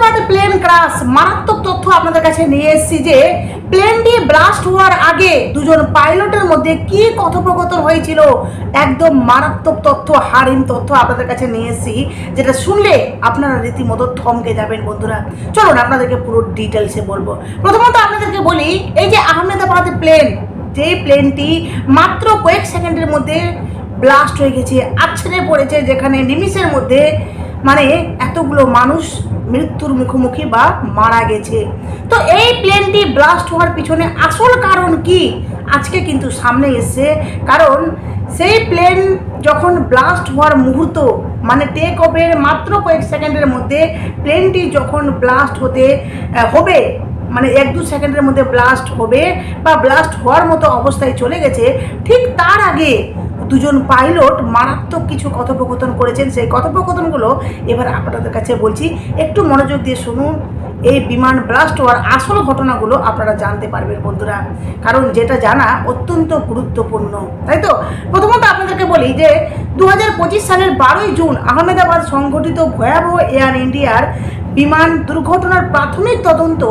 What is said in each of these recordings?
Ahmedabad plane crush মারাত্মক তথ্য আপনাদের কাছে নিয়ে এসেছি যে প্লেনটি ব্লাস্ট হওয়ার আগে দুজন পাইলটের মধ্যে কি কথোপকথন হয়েছিল? একদম মারাত্মক তথ্য হারিম তথ্য আপনাদের কাছে নিয়ে এসেছি, যেটা শুনলে আপনারা রীতিমতো থমকে যাবেন বন্ধুরা। চলুন আপনাদেরকে পুরো ডিটেলসে বলব। প্রথমত আপনাদেরকে বলি, এই যে আহমেদাবাদ প্লেন যেই প্লেনটি মাত্র কয়েক সেকেন্ডের মধ্যে ব্লাস্ট হয়ে গেছে, আছড়ে পড়েছে, যেখানে নিমিষের মধ্যে মানে এতগুলো মানুষ মৃত্যুর মুখোমুখি বা মারা গেছে। তো এই প্লেনটি ব্লাস্ট হওয়ার পিছনে আসল কারণ কি? আজকে কিন্তু সামনে এসছে। কারণ সেই প্লেন যখন ব্লাস্ট হওয়ার মুহূর্ত মানে টেক অফের মাত্র কয়েক সেকেন্ডের মধ্যে প্লেনটি যখন ব্লাস্ট হতে হবে মানে এক দু সেকেন্ডের মধ্যে ব্লাস্ট হবে বা ব্লাস্ট হওয়ার মতো অবস্থায় চলে গেছে, ঠিক তার আগে দুজন পাইলট মারাত্মক কিছু কথোপকথন করেছেন। সেই কথোপকথনগুলো এবার আপনাদের কাছে বলছি, একটু মনোযোগ দিয়ে শুনুন। এই বিমান ব্লাস্ট হওয়ার আসল ঘটনাগুলো আপনারা জানতে পারবেন বন্ধুরা। কারণ যেটা জানা অত্যন্ত গুরুত্বপূর্ণ, তাই তো? প্রথমত আপনাদেরকে বলি যে দু হাজার পঁচিশ সালের বারোই জুন আহমেদাবাদ সংঘটিত ভয়াবহ এয়ার ইন্ডিয়ার বিমান দুর্ঘটনার প্রাথমিক তদন্ত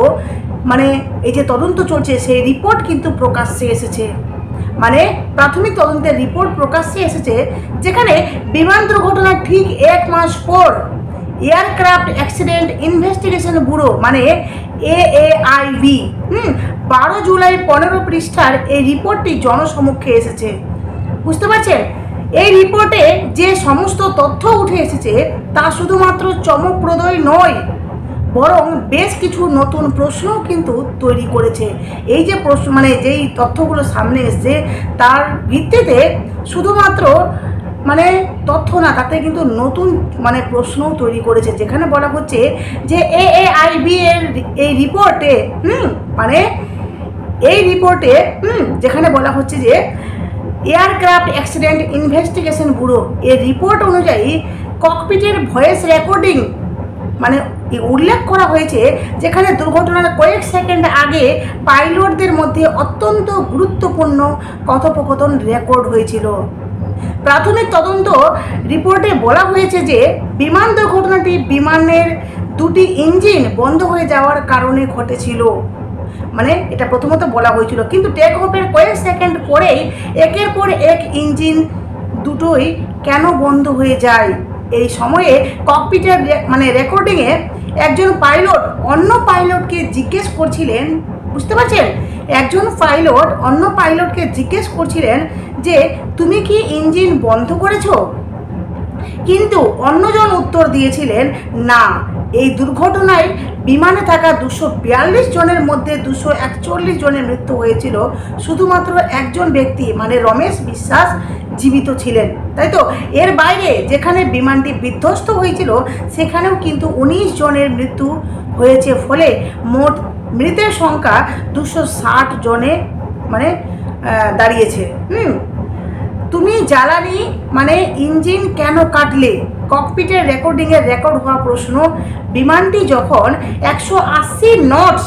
মানে এই যে তদন্ত চলছে, সেই রিপোর্ট কিন্তু প্রকাশ্যে এসেছে। মানে প্রাথমিক তদন্তের রিপোর্ট প্রকাশ্যে এসেছে যেখানে বিমান দুর্ঘটনার ঠিক এক মাস পর এয়ারক্রাফট অ্যাক্সিডেন্ট ইনভেস্টিগেশন ব্যুরো মানে এএআইবি হুম, বারো জুলাই পনেরো পৃষ্ঠার এই রিপোর্টটি জনসমক্ষে এসেছে। বুঝতে পারছেন? এই রিপোর্টে যে সমস্ত তথ্য উঠে এসেছে তা শুধুমাত্র চমকপ্রদয় নয় বরং বেশ কিছু নতুন প্রশ্নও কিন্তু তৈরি করেছে। এই যে প্রশ্ন মানে যেই তথ্যগুলো সামনে এসছে, তার ভিত্তিতে শুধুমাত্র মানে তথ্য না, তাতে কিন্তু নতুন মানে প্রশ্নও তৈরি করেছে। যেখানে বলা হচ্ছে যে এ আইবি এর এই রিপোর্টে হুম মানে এই রিপোর্টে হুম, যেখানে বলা হচ্ছে যে এয়ারক্রাফট অ্যাক্সিডেন্ট ইনভেস্টিগেশন ব্যুরো এর রিপোর্ট অনুযায়ী ককপিটের ভয়েস রেকর্ডিং মানে উল্লেখ করা হয়েছে যেখানে দুর্ঘটনার কয়েক সেকেন্ড আগে পাইলটদের মধ্যে অত্যন্ত গুরুত্বপূর্ণ কথোপকথন রেকর্ড হয়েছিল। প্রাথমিক তদন্ত রিপোর্টে বলা হয়েছে যে বিমান দুর্ঘটনাটি বিমানের দুটি ইঞ্জিন বন্ধ হয়ে যাওয়ার কারণে ঘটেছিল। মানে এটা প্রথমত বলা হয়েছিল। কিন্তু টেক অফের কয়েক সেকেন্ড পরেই একের পর এক ইঞ্জিন দুটোই কেন বন্ধ হয়ে যায়? এই সময়ে ককপিটের মানে রেকর্ডিংয়ে একজন পাইলট অন্য পাইলটকে জিজ্ঞেস করছিলেন, বুঝতে পারছেন? একজন পাইলট অন্য পাইলটকে জিজ্ঞেস করছিলেন যে, তুমি কি ইঞ্জিন বন্ধ করেছ? কিন্তু অন্যজন উত্তর দিয়েছিলেন, না, এই দুর্ঘটনায় বিমানে থাকা দুশো বিয়াল্লিশ জনের মধ্যে দুশো একচল্লিশ জনের মৃত্যু হয়েছিল। শুধুমাত্র একজন ব্যক্তি মানে রমেশ বিশ্বাস জীবিত ছিলেন, তাই তো? এর বাইরে যেখানে বিমানটি বিধ্বস্ত হয়েছিল, সেখানেও কিন্তু উনিশ জনের মৃত্যু হয়েছে ফলে মোট মৃতের সংখ্যা দুশো ষাট জনে মানে দাঁড়িয়েছে। হুম? তুমি জ্বালানি মানে ইঞ্জিন কেন কাটলে? ককপিটের রেকর্ডিংয়ের রেকর্ড হওয়া প্রশ্ন। বিমানটি যখন একশো আশি নটস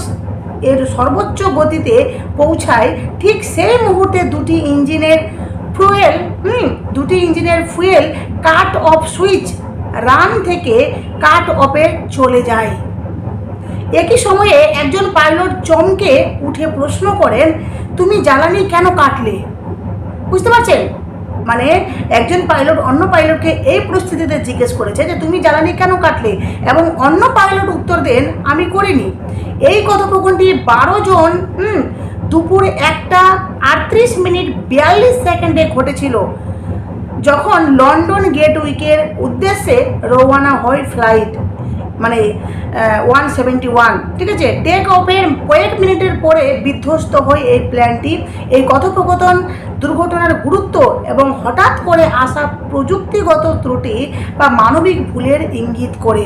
এর সর্বোচ্চ গতিতে পৌঁছায়, ঠিক সেই মুহূর্তে দুটি ইঞ্জিনের ফুয়েল, হুম, দুটি ইঞ্জিনের fuel cut off switch run থেকে কাট অফে চলে যায়। একই সময়ে একজন পাইলট চমকে উঠে প্রশ্ন করেন, তুমি জ্বালানি কেন কাটলে? বুঝতে পারছেন? মানে একজন পাইলট অন্য পাইলটকে এই পরিস্থিতিতে জিজ্ঞেস করেছে যে, তুমি জ্বালানি কেন কাটলে? এবং অন্য পাইলট উত্তর দেন, আমি করিনি। এই কথোপকথনটি বারো জন, হুম দুপুর একটা আটত্রিশ মিনিট বিয়াল্লিশ সেকেন্ডে ঘটেছিল। যখন লন্ডন গেট উইকের উদ্দেশ্যে রওয়ানা হয় ফ্লাইট মানে ওয়ান সেভেন্টি ওয়ান ঠিক আছে? টেক অফের কয়েক মিনিটের পরে বিধ্বস্ত হয় এই প্ল্যানটি এই কথোপকথন দুর্ঘটনার গুরুত্ব এবং হঠাৎ করে আসা প্রযুক্তিগত ত্রুটি বা মানবিক ভুলের ইঙ্গিত করে।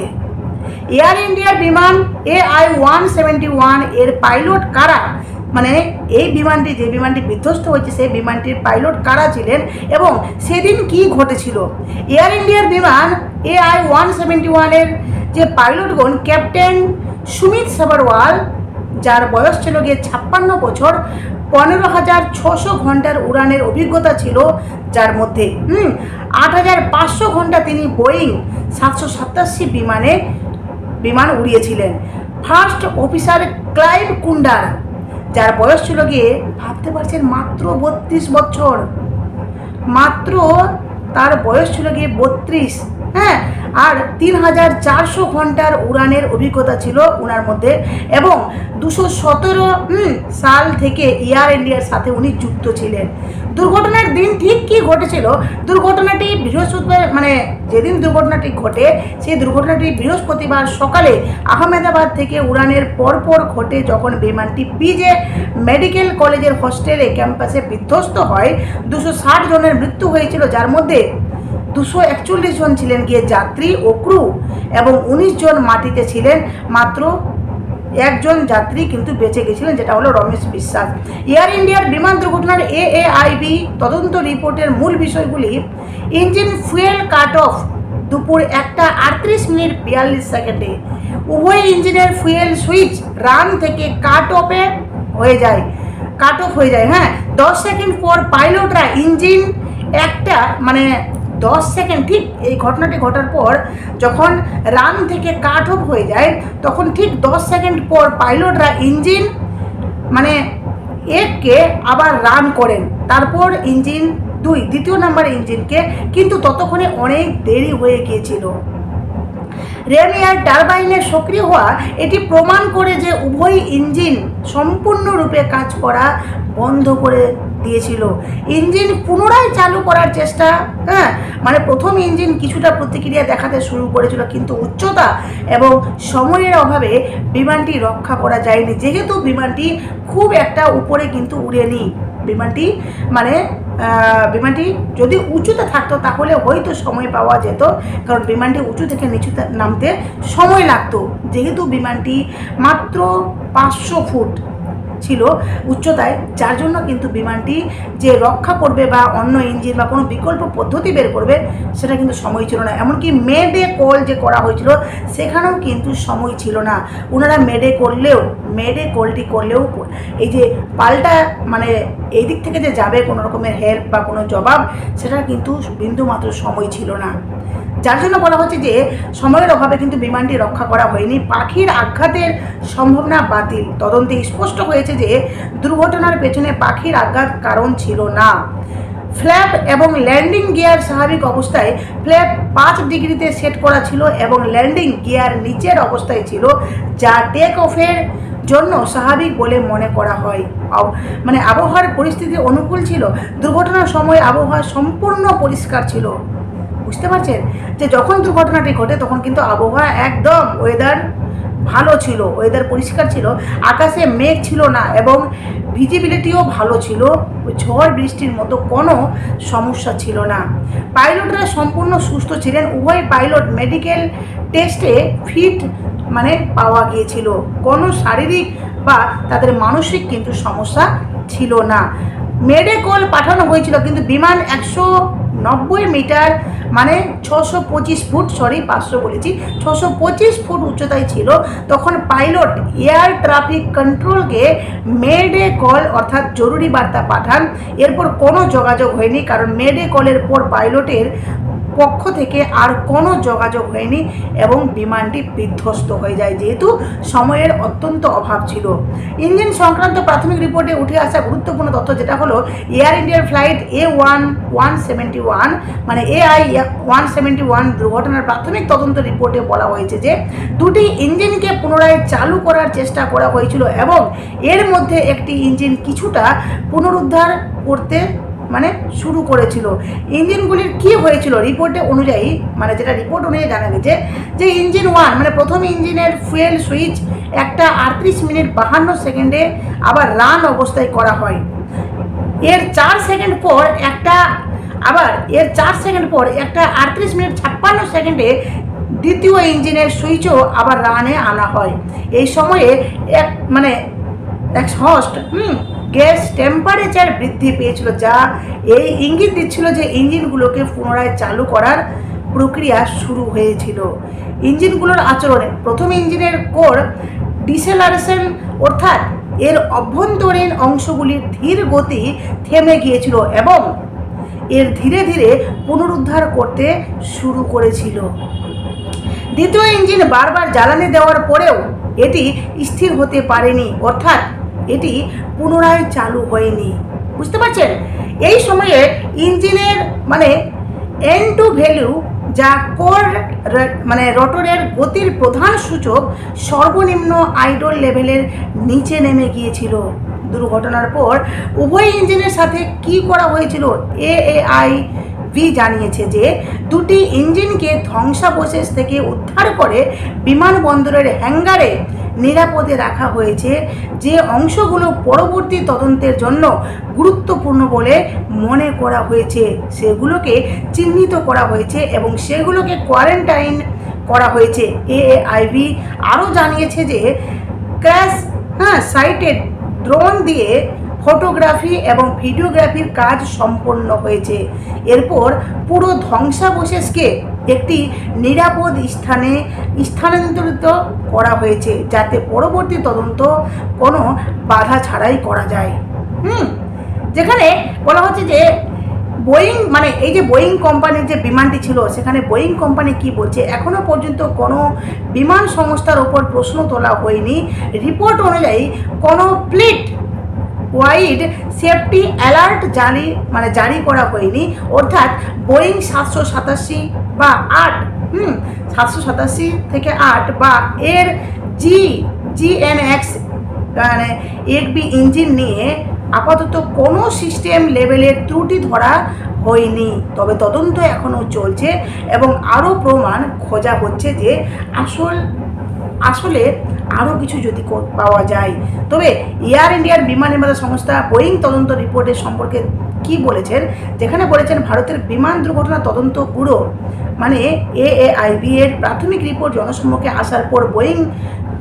এয়ার ইন্ডিয়ার বিমান এ আই ওয়ান সেভেন্টি ওয়ানের পাইলট কারা? মানে এই বিমানটি, যে বিমানটি বিধ্বস্ত হয়েছে, সেই বিমানটির পাইলট কারা ছিলেন এবং সেদিন কি ঘটেছিল? এয়ার ইন্ডিয়ার বিমান এ আই ওয়ান সেভেন্টি ওয়ানের যে পাইলটগণ, ক্যাপ্টেন সুমিত সাবারওয়াল যার বয়স ছিল গিয়ে ছাপ্পান্ন বছর, পনেরো হাজার ছশো ঘণ্টার উড়ানের অভিজ্ঞতা ছিল যার মধ্যে, হুম, আট হাজার পাঁচশো ঘণ্টা তিনি বোয়িং সাতশো সাতাশি বিমানে বিমান উড়িয়েছিলেন। ফার্স্ট অফিসার ক্লাইভ কুন্ডার যার বয়স ছিল গিয়ে ভাবতে পারছেন মাত্র বত্রিশ বছর। মাত্র তার বয়স ছিল গিয়ে বত্রিশ। হ্যাঁ আর তিন হাজার চারশো ঘণ্টার উড়ানের অভিজ্ঞতা ছিল ওনার মধ্যে এবং দুশো সতেরো সাল থেকে এয়ার ইন্ডিয়ার সাথে উনি যুক্ত ছিলেন। দুর্ঘটনার দিন ঠিক কী ঘটেছিল? দুর্ঘটনাটি বৃহস্পতিবার মানে যেদিন দুর্ঘটনাটি ঘটে, সেই দুর্ঘটনাটি বৃহস্পতিবার সকালে আহমেদাবাদ থেকে উড়ানের পরপর ঘটে যখন বিমানটি পিজে মেডিকেল কলেজের হস্টেলে ক্যাম্পাসে বিধ্বস্ত হয়, দুশো ষাট জনের মৃত্যু হয়েছিল, যার মধ্যে দুশো একচল্লিশ জন ছিলেন গিয়ে যাত্রী ও ক্রু এবং উনিশ জন মাটিতে ছিলেন। মাত্র একজন যাত্রী কিন্তু বেঁচে গেছিলেন, যেটা হলো রমেশ বিশ্বাস। এয়ার ইন্ডিয়ার বিমান দুর্ঘটনার এএআইবি তদন্ত রিপোর্টের মূল বিষয়গুলি, ইঞ্জিন ফুয়েল কাট অফ দুপুর একটা আটত্রিশ মিনিট বিয়াল্লিশ সেকেন্ডে। উভয় ইঞ্জিনের ফুয়েল সুইচ রান থেকে কাট অফে হয়ে যায় কাট অফ হয়ে যায় হ্যাঁ। দশ সেকেন্ড পর পাইলটরা ইঞ্জিন একটা মানে দশ সেকেন্ড, ঠিক এই ঘটনাটি ঘটার পর যখন রান থেকে কাট অফ হয়ে যায়, তখন ঠিক দশ সেকেন্ড পর পাইলটরা ইঞ্জিন মানে এককে আবার রান করেন। তারপর ইঞ্জিন দুই, দ্বিতীয় নাম্বার ইঞ্জিনকে কিন্তু ততক্ষণে অনেক দেরি হয়ে গিয়েছিল। রেম এয়ার টারবাইনের সক্রিয় হওয়া এটি প্রমাণ করে যে উভয় ইঞ্জিন সম্পূর্ণরূপে কাজ করা বন্ধ করে দিয়েছিল। ইঞ্জিন পুনরায় চালু করার চেষ্টা হ্যাঁ? মানে প্রথম ইঞ্জিন কিছুটা প্রতিক্রিয়া দেখাতে শুরু করেছিল, কিন্তু উচ্চতা এবং সময়ের অভাবে বিমানটি রক্ষা করা যায়নি। যেহেতু বিমানটি খুব একটা উপরে কিন্তু উড়েনি। বিমানটি মানে বিমানটি যদি উঁচুতে থাকতো, তাহলে হয়তো সময় পাওয়া যেত, কারণ বিমানটি উঁচু থেকে নিচুতে নামতে সময় লাগতো। যেহেতু বিমানটি মাত্র পাঁচশো ফুট ছিল উচ্চতায়, যার জন্য কিন্তু বিমানটি যে রক্ষা করবে বা অন্য ইঞ্জিন বা কোনো বিকল্প পদ্ধতি বের করবে, সেটা কিন্তু সময় ছিল না। এমনকি মেডে কল যে করা হয়েছিল, সেখানেও কিন্তু সময় ছিল না। ওনারা মেডে করলেও, মেডে কলটি করলেও এই যে পাল্টা মানে এই দিক থেকে যে যাবে কোনো রকমের হেল্প বা কোনো জবাব সেটার কিন্তু বিন্দুমাত্র সময় ছিল না। যার জন্য বলা হচ্ছে যে সময়ের অভাবে কিন্তু বিমানটি রক্ষা করা হয়নি। পাখির আঘাতের সম্ভাবনা বাতিল। তদন্তে স্পষ্ট হয়েছে যে দুর্ঘটনার পেছনে পাখির আঘাত কারণ ছিল না। ফ্ল্যাপ এবং ল্যান্ডিং গিয়ার স্বাভাবিক অবস্থায় ফ্ল্যাপ পাঁচ ডিগ্রিতে সেট করা ছিল এবং ল্যান্ডিং গিয়ার নিচের অবস্থায় ছিল, যা টেক অফের জন্য স্বাভাবিক বলে মনে করা হয়। মানে আবহাওয়ার পরিস্থিতি অনুকূল ছিল। দুর্ঘটনার সময় আবহাওয়া সম্পূর্ণ পরিষ্কার ছিল। বুঝতে পারছেন? যে যখন দুর্ঘটনাটি ঘটে, তখন কিন্তু আবহাওয়া একদম ওয়েদার ভালো ছিল ওয়েদার পরিষ্কার ছিল, আকাশে মেঘ ছিল না এবং ভিজিবিলিটিও ভালো ছিল, ঝড় বৃষ্টির মতো কোনো সমস্যা ছিল না। পাইলটরা সম্পূর্ণ সুস্থ ছিলেন, উভয় পাইলট মেডিকেল টেস্টে ফিট মানে পাওয়া গিয়েছিল। কোনো শারীরিক বা তাদের মানসিক কিন্তু সমস্যা ছিল না। মেডে কল পাঠানো হয়েছিল, কিন্তু বিমান একশো নব্বই মিটার মানে ছশো পঁচিশ ফুট সরি পাঁচশো বলেছি, ছশো পঁচিশ ফুট উচ্চতায় ছিল। তখন পাইলট এয়ার ট্রাফিক কন্ট্রোলকে মেডে কল অর্থাৎ জরুরি বার্তা পাঠান। এরপর কোনো যোগাযোগ হয়নি, কারণ মেডে কলের পর পাইলটের পক্ষ থেকে আর কোনো যোগাযোগ হয়নি এবং বিমানটি বিধ্বস্ত হয়ে যায়, যেহেতু সময়ের অত্যন্ত অভাব ছিল। ইঞ্জিন সংক্রান্ত প্রাথমিক রিপোর্টে উঠে আসা গুরুত্বপূর্ণ তথ্য যেটা হলো এয়ার ইন্ডিয়ার flight A one one seventy one মানে এআই ওয়ান সেভেন্টি ওয়ান দুর্ঘটনার প্রাথমিক তদন্ত রিপোর্টে বলা হয়েছে যে, দুটি ইঞ্জিনকে পুনরায় চালু করার চেষ্টা করা হয়েছিল এবং এর মধ্যে একটি ইঞ্জিন কিছুটা পুনরুদ্ধার করতে মানে শুরু করেছিল। ইঞ্জিনগুলির কি হয়েছিল রিপোর্টে অনুযায়ী মানে যেটা রিপোর্ট অনুযায়ী জানা গেছে যে ইঞ্জিন ওয়ান মানে প্রথম ইঞ্জিনের ফুয়েল সুইচ একটা আটত্রিশ মিনিট বাহান্ন সেকেন্ডে আবার রান অবস্থায় করা হয়। এর চার সেকেন্ড পর একটা আবার এর চার সেকেন্ড পর একটা আটত্রিশ মিনিট ছাপ্পান্ন সেকেন্ডে দ্বিতীয় ইঞ্জিনের সুইচও আবার রানে আনা হয়। এই সময়ে এক মানে এক্সহস্ট হুম গ্যাস টেম্পারেচার বৃদ্ধি পেয়েছিল, যা এই ইঙ্গিত দিচ্ছিল যে ইঞ্জিনগুলোকে পুনরায় চালু করার প্রক্রিয়া শুরু হয়েছিল। ইঞ্জিনগুলোর আচরণে প্রথম ইঞ্জিনের কোর ডিসেলারেশন অর্থাৎ এর অভ্যন্তরীণ অংশগুলির ধীর গতি থেমে গিয়েছিল এবং এর ধীরে ধীরে পুনরুদ্ধার করতে শুরু করেছিল। দ্বিতীয় ইঞ্জিন বারবার জ্বালানি দেওয়ার পরেও এটি স্থির হতে পারেনি, অর্থাৎ এটি পুনরায় চালু হয়নি। বুঝতে পারছেন? এই সময়ে ইঞ্জিনের মানে এন টু ভ্যালু যা কোর মানে রটরের গতির প্রধান সূচক সর্বনিম্ন আইডল লেভেলের নিচে নেমে গিয়েছিল। দুর্ঘটনার পর উভয় ইঞ্জিনের সাথে কি করা হয়েছিল? এ আই ভি জানিয়েছে যে দুটি ইঞ্জিনকে ধ্বংসাবশেষ থেকে উদ্ধার করে বিমানবন্দরের হ্যাঙ্গারে নিরাপদে রাখা হয়েছে। যে অংশগুলো পরবর্তী তদন্তের জন্য গুরুত্বপূর্ণ বলে মনে করা হয়েছে। সেগুলোকে চিহ্নিত করা হয়েছে এবং সেগুলোকে কোয়ারেন্টাইন করা হয়েছে। এআইভি আরও জানিয়েছে যে ক্র্যাশ হ্যাঁ সাইটে ড্রোন দিয়ে ফটোগ্রাফি এবং ভিডিওগ্রাফির কাজ সম্পন্ন হয়েছে। এরপর পুরো ধ্বংসাবশেষকে একটি নিরাপদ স্থানে স্থানান্তরিত করা হয়েছে, যাতে পরবর্তী তদন্ত কোনো বাধা ছাড়াই করা যায়। হুম, যেখানে বলা হচ্ছে যে বোয়িং মানে এই যে বোয়িং কোম্পানির যে বিমানটি ছিল, সেখানে বোয়িং কোম্পানি কি বলছে এখনও পর্যন্ত কোনো বিমান সংস্থার ওপর প্রশ্ন তোলা হয়নি। রিপোর্ট অনুযায়ী কোনো প্লিট ওয়াইড সেফটি অ্যালার্ট জারি মানে জারি করা হয়নি। অর্থাৎ বোয়িং সাতশো সাতাশি বা আট, হুম, সাতশো সাতাশি থেকে আট বা এর জি জিএনএক্স মানে একবি ইঞ্জিন নিয়ে আপাতত কোনো সিস্টেম লেভেলের ত্রুটি ধরা হয়নি। তবে তদন্ত এখনও চলছে এবং আরও প্রমাণ খোঁজা হচ্ছে যে আসল, আসলে আরও কিছু যদি পাওয়া যায়। তবে এয়ার ইন্ডিয়ার বিমান নির্মাতা সংস্থা বোয়িং তদন্ত রিপোর্টের সম্পর্কে কি বলেছেন? যেখানে বলেছেন ভারতের বিমান দুর্ঘটনা তদন্ত ব্যুরো মানে এএআইবি এর প্রাথমিক রিপোর্ট জনসম্মুখে আসার পর বোয়িং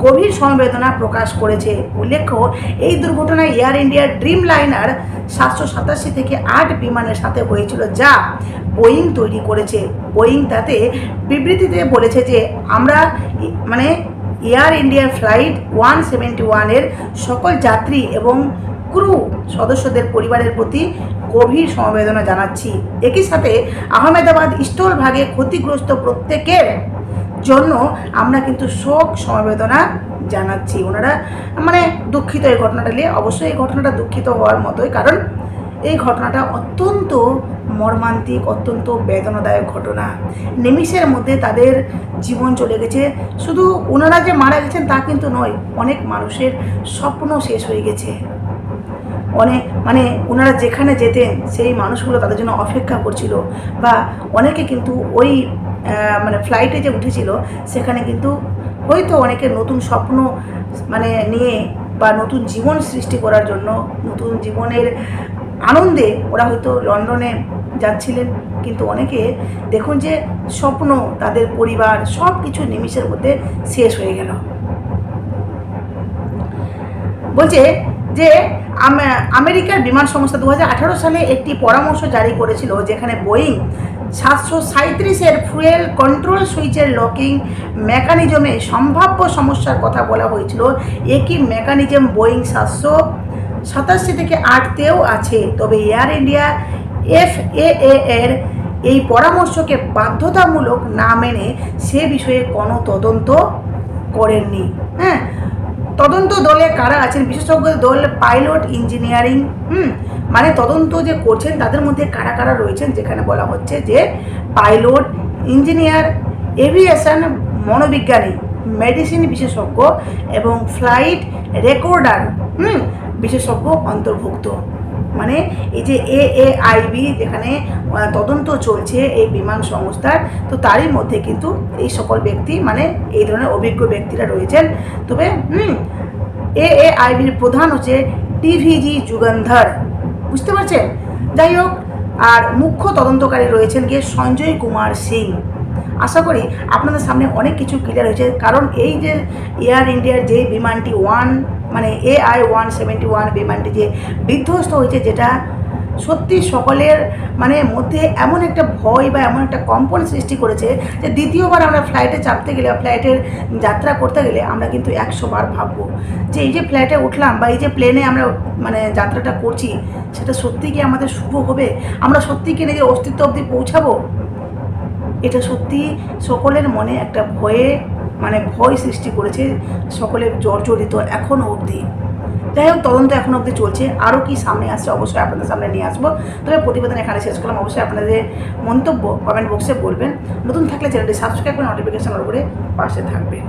গভীর সমবেদনা প্রকাশ করেছে। উল্লেখ্য, এই দুর্ঘটনায় এয়ার ইন্ডিয়ার ড্রিম লাইনার সাতশো সাতাশি থেকে আট বিমানের সাথে হয়েছিল যা বোয়িং তৈরি করেছে। বোয়িং তাতে বিবৃতিতে বলেছে যে আমরা মানে Air India flight one seventy ওয়ানের সকল যাত্রী এবং ক্রু সদস্যদের পরিবারের প্রতি গভীর সমবেদনা জানাচ্ছি। একই সাথে আহমেদাবাদ স্থলভাগে ক্ষতিগ্রস্ত প্রত্যেকের জন্য আমরা কিন্তু শোক সমবেদনা জানাচ্ছি। ওনারা মানে দুঃখিত এই ঘটনাটা নিয়ে। অবশ্যই এই ঘটনাটা দুঃখিত হওয়ার মতোই, কারণ এই ঘটনাটা অত্যন্ত মর্মান্তিক, অত্যন্ত বেদনাদায়ক ঘটনা। নিমিষের মধ্যে তাদের জীবন চলে গেছে। শুধু ওনারা যে মারা গেছেন তা কিন্তু নয়, অনেক মানুষের স্বপ্ন শেষ হয়ে গেছে। অনেক মানে ওনারা যেখানে যেতেন, সেই মানুষগুলো তাদের জন্য অপেক্ষা করছিল। বা অনেকে কিন্তু ওই মানে ফ্লাইটে যে উঠেছিল, সেখানে কিন্তু হয়তো অনেকের নতুন স্বপ্ন মানে নিয়ে বা নতুন জীবন সৃষ্টি করার জন্য, নতুন জীবনের আনন্দে ওরা হয়তো লন্ডনে যাচ্ছিলেন, কিন্তু অনেকে দেখুন যে স্বপ্ন, তাদের পরিবার সব কিছু নিমিষের মধ্যে শেষ হয়ে গেল। বলছে যে, আম- আমেরিকার বিমান সংস্থা দুহাজার আঠারো সালে একটি পরামর্শ জারি করেছিল যেখানে বোয়িং সাতশো সাঁত্রিশের ফুয়েল কন্ট্রোল সুইচের লকিং মেকানিজমে সম্ভাব্য সমস্যার কথা বলা হয়েছিল। একই মেকানিজম বোয়িং সাতশো সাতাশি থেকে আটতেও আছে। তবে এয়ার ইন্ডিয়া এফ এর এই পরামর্শকে বাধ্যতামূলক না মেনে সে বিষয়ে কোনো তদন্ত করেননি। হ্যাঁ? তদন্ত দলে কারা আছেন? বিশেষজ্ঞ দল, পাইলট, ইঞ্জিনিয়ারিং, হুম? মানে তদন্ত যে করছেন, তাদের মধ্যে কারা কারা রয়েছেন? যেখানে বলা হচ্ছে যে পাইলট, ইঞ্জিনিয়ার, এভিয়েশন, মনোবিজ্ঞানী, মেডিসিন বিশেষজ্ঞ এবং ফ্লাইট রেকর্ডার, হুম? বিশেষজ্ঞ অন্তর্ভুক্ত। মানে এই যে এ এ আইবি যেখানে তদন্ত চলছে এই বিমান সংস্থার, তো তারই মধ্যে কিন্তু এই সকল ব্যক্তি মানে এই ধরনের অভিজ্ঞ ব্যক্তিরা রয়েছেন। তবে, হুম, এ এ আইবির প্রধান হচ্ছে টিভিজি যুগন্ধর। বুঝতে পারছেন? যাই হোক, আর মুখ্য তদন্তকারী রয়েছেন গিয়ে সঞ্জয় কুমার সিং। আশা করি আপনাদের সামনে অনেক কিছু ক্লিয়ার হয়েছে। কারণ এই যে এয়ার ইন্ডিয়ার যে বিমানটি ওয়ান মানে A I one seventy one বিমানটি যে বিধ্বস্ত হয়েছে, যেটা সত্যি সকলের মানে মধ্যে এমন একটা ভয় বা এমন একটা কম্পন সৃষ্টি করেছে যে দ্বিতীয়বার আমরা ফ্লাইটে চাপতে গেলে ফ্লাইটের যাত্রা করতে গেলে আমরা কিন্তু একশো বার ভাববো যে এই যে ফ্লাইটে উঠলাম বা এই যে প্লেনে আমরা মানে যাত্রাটা করছি, সেটা সত্যি কি আমাদের শুভ হবে? আমরা সত্যি কি নিজের অস্তিত্ব অবধি পৌঁছাবো? এটা সত্যি সকলের মনে একটা ভয়ে মানে ভয় সৃষ্টি করেছে সকলের জর্জরিত এখনও অবধি। যাই হোক, তদন্ত এখন অবধি চলছে। আরও কি সামনে আসছে অবশ্যই আপনাদের সামনে নিয়ে আসব। তবে প্রতিবেদন এখানে শেষ করলাম। অবশ্যই আপনাদের মন্তব্য কমেন্ট বক্সে বলবেন। নতুন থাকলে চ্যানেলটি সাবস্ক্রাইব করে নোটিফিকেশন করে পাশে থাকবেন।